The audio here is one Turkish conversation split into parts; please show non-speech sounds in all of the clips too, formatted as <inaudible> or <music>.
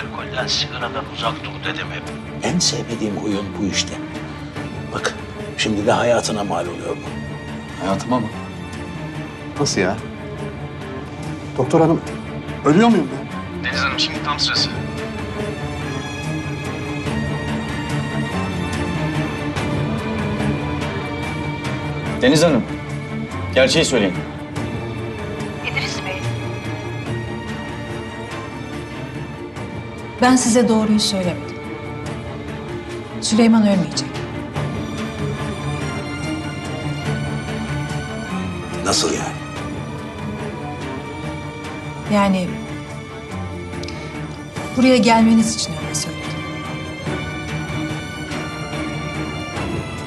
alkolden, sigaradan uzak dur dedim hep. En sevmediğim huyun bu işte. Bak şimdi de hayatına mal oluyor bu. Hayatıma mı? Nasıl ya? Doktor hanım, ölüyor muyum ben? Deniz Hanım şimdi tam sırası. Deniz Hanım, gerçeği söyleyin. Ben size doğruyu söylemedim. Süleyman ölmeyecek. Nasıl yani? Yani buraya gelmeniz için öyle söyledim.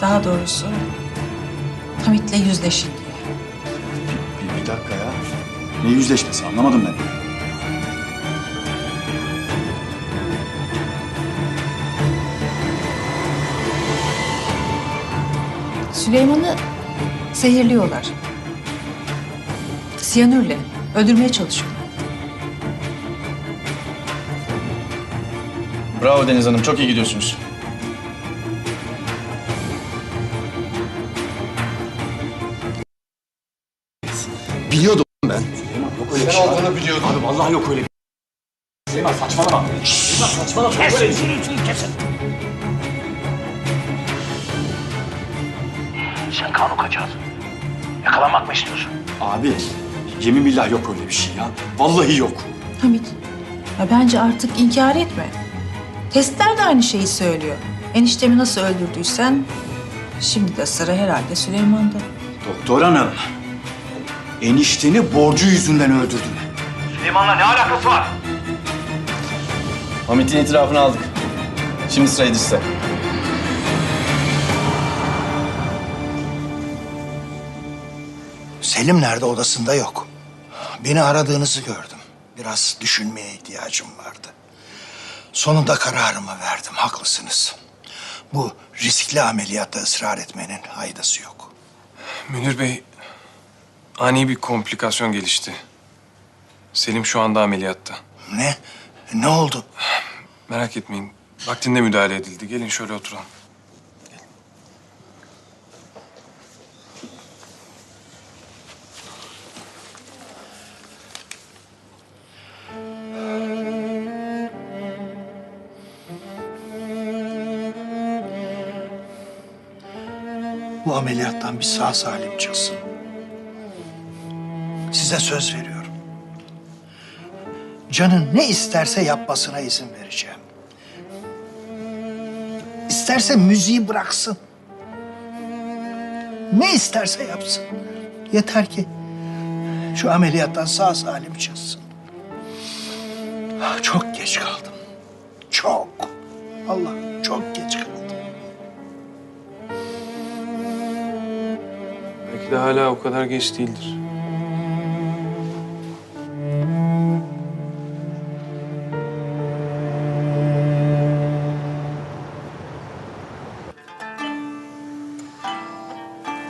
Daha doğrusu Hamit'le yüzleşin diye. Bir, bir dakika ya. Ne yüzleşmesi anlamadım ben. Süleyman'ı zehirliyorlar. Siyanürle öldürmeye çalışıyorlar. Bravo Deniz Hanım, çok iyi gidiyorsunuz. Biliyordum ben. Ne olduğunu biliyordum. Abi vallahi yok öyle bir Sen kanun kaçağısın. Yakalanmak mı istiyorsun? Abi, yemin billah yok öyle bir şey ya. Vallahi yok. Hamit, ya bence artık inkar etme. Testler de aynı şeyi söylüyor. Eniştemi nasıl öldürdüysen şimdi de sıra herhalde Süleyman'da. Doktor hanım, enişteni borcu yüzünden öldürdün. Süleyman'la ne alakası var? Hamit'in itirafını aldık. Şimdi sıra İdris'te. Selim nerede odasında yok. Beni aradığınızı gördüm. Biraz düşünmeye ihtiyacım vardı. Sonunda kararımı verdim. Haklısınız. Bu riskli ameliyatta ısrar etmenin faydası yok. Münir Bey, ani bir komplikasyon gelişti. Selim şu anda ameliyatta. Ne? Ne oldu? Merak etmeyin. Vaktinde müdahale edildi. Gelin şöyle oturalım. Ameliyattan bir sağ salim çıksın. Size söz veriyorum. Canın ne isterse yapmasına izin vereceğim. İsterse müziği bıraksın. Ne isterse yapsın. Yeter ki şu ameliyattan sağ salim çıksın. Çok geç kaldım. Çok. Allah De hala o kadar geç değildir.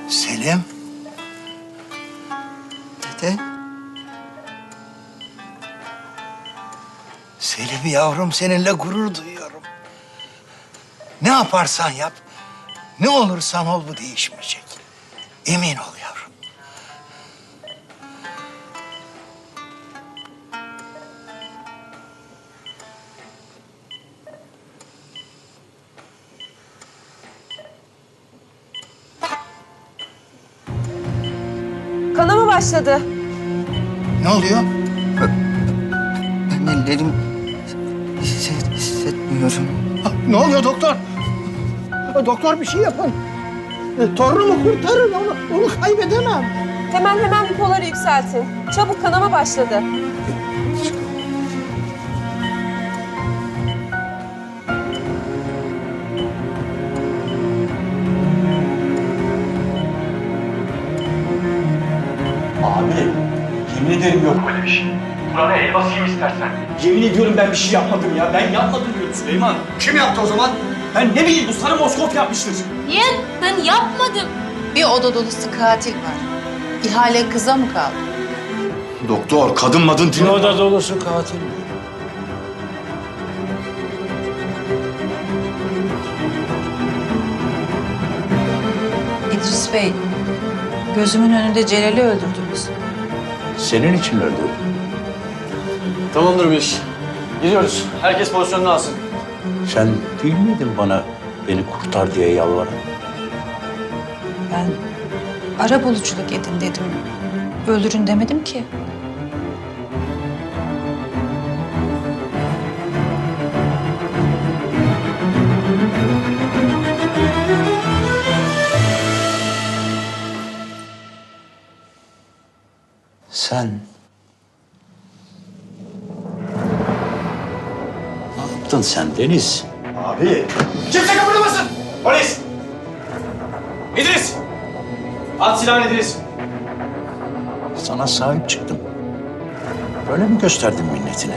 Selim. Dede. Selim yavrum seninle gurur duyuyorum. Ne yaparsan yap, ne olursan ol bu değişmeyecek. Emin ol yavrum. Kanama başladı. Ne oluyor? Ben ellerim hisset, hissetmiyorum. Ha, Ne oluyor doktor? Doktor bir şey yapın. E, Torunumu kurtarın onu, onu kaybedemem. Hemen hemen bipoları yükseltin. Çabuk kanama başladı. Abi, yemin ederim yok öyle bir şey. Kur'an'a el basayım istersen. Yemin ediyorum ben bir şey yapmadım ya. Ben yapmadım diyorum Süleyman. Kim yaptı o zaman? Ben ne bileyim bu sarı Moskov yapmıştır. Niye? Ben yapmadım. Bir oda dolusu katil var. İhale kıza mı kaldı? Doktor, kadın madın dinle. Bir oda dolusu katil mi? İdris Bey, gözümün önünde Celal'i öldürdünüz. Senin için öldürdüm. Tamamdır bu iş. Giriyoruz. Herkes pozisyonunu alsın. Sen değil miydin bana beni kurtar diye yalvaran? Ben ara buluculuk edin dedim. Öldürün demedim ki. Sen... yaptın sen Deniz? Abi. Kimse kıpırdamasın. Polis. İdris. At silahını İdris. Sana sahip çıktım. Böyle mi gösterdin minnetini?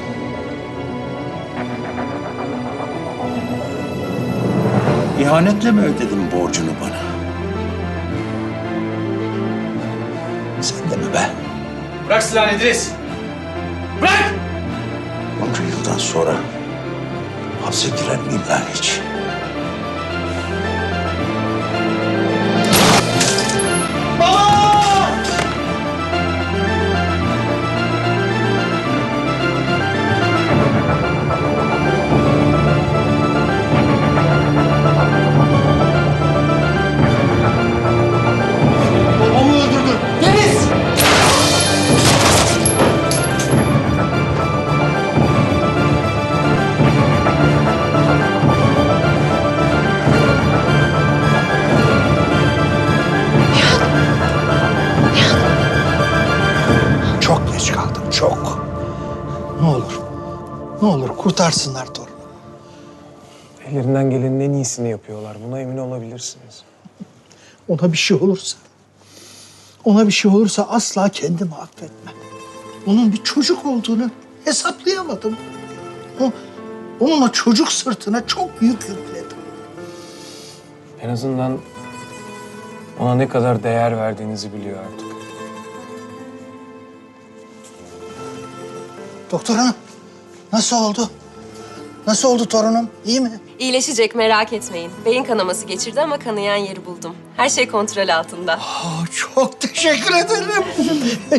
İhanetle mi ödedin borcunu bana? Sen de mi be? Bırak silahını İdris. Bırak. Bunca yıldan sonra hapse girer miyim ben? Kurtarsınlar torunu. Ellerinden gelenin en iyisini yapıyorlar. Buna emin olabilirsiniz. Ona bir şey olursa, ona bir şey olursa asla kendimi affetmem. Onun bir çocuk olduğunu hesaplayamadım. O, onun o çocuk sırtına çok yük yükledim. En azından ona ne kadar değer verdiğinizi biliyor artık. Doktor hanım, nasıl oldu? Nasıl oldu torunum? İyi mi? İyileşecek merak etmeyin. Beyin kanaması geçirdi ama kanayan yeri buldum. Her şey kontrol altında. Aa, çok teşekkür ederim.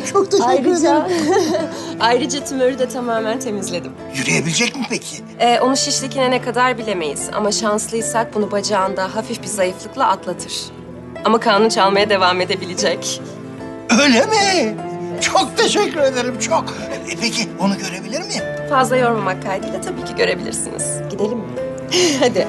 <laughs> çok teşekkür Ayrıca, ederim. <laughs> ayrıca tümörü de tamamen temizledim. Yürüyebilecek mi peki? Ee, onu şişlikine ne kadar bilemeyiz. Ama şanslıysak bunu bacağında hafif bir zayıflıkla atlatır. Ama kanun çalmaya devam edebilecek. Öyle mi? Çok teşekkür ederim, çok. E, peki onu görebilir miyim? Fazla yormamak kaydıyla tabii ki görebilirsiniz. Gidelim mi? <laughs> Hadi.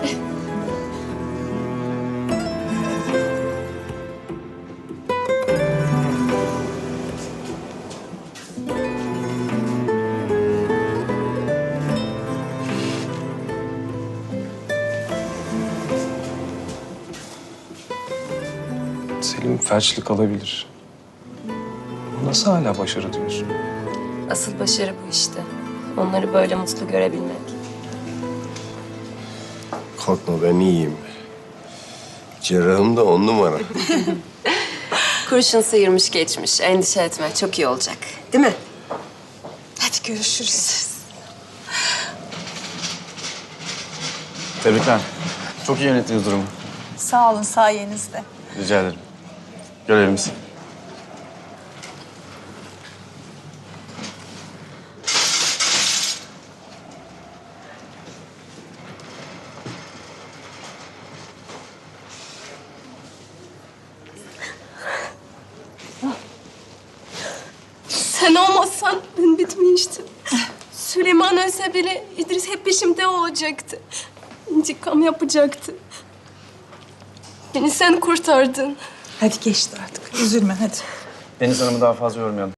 Selim felçlik alabilir. Nasıl hala başarı diyorsun? Asıl başarı bu işte. Onları böyle mutlu görebilmek. Korkma ben iyiyim. Cerrahım da on numara. <laughs> Kurşun sıyırmış geçmiş. Endişe etme. Çok iyi olacak. Değil mi? Hadi görüşürüz. Tebrikler. Çok iyi yönettiniz durumu. Sağ olun sayenizde. Rica ederim. Görevimiz. Sen olmazsan ben bitmiştim. Süleyman ölse bile İdris hep peşimde olacaktı. İntikam yapacaktı. Beni sen kurtardın. Hadi geçti artık. Üzülme hadi. Deniz Hanım'ı daha fazla yormayalım.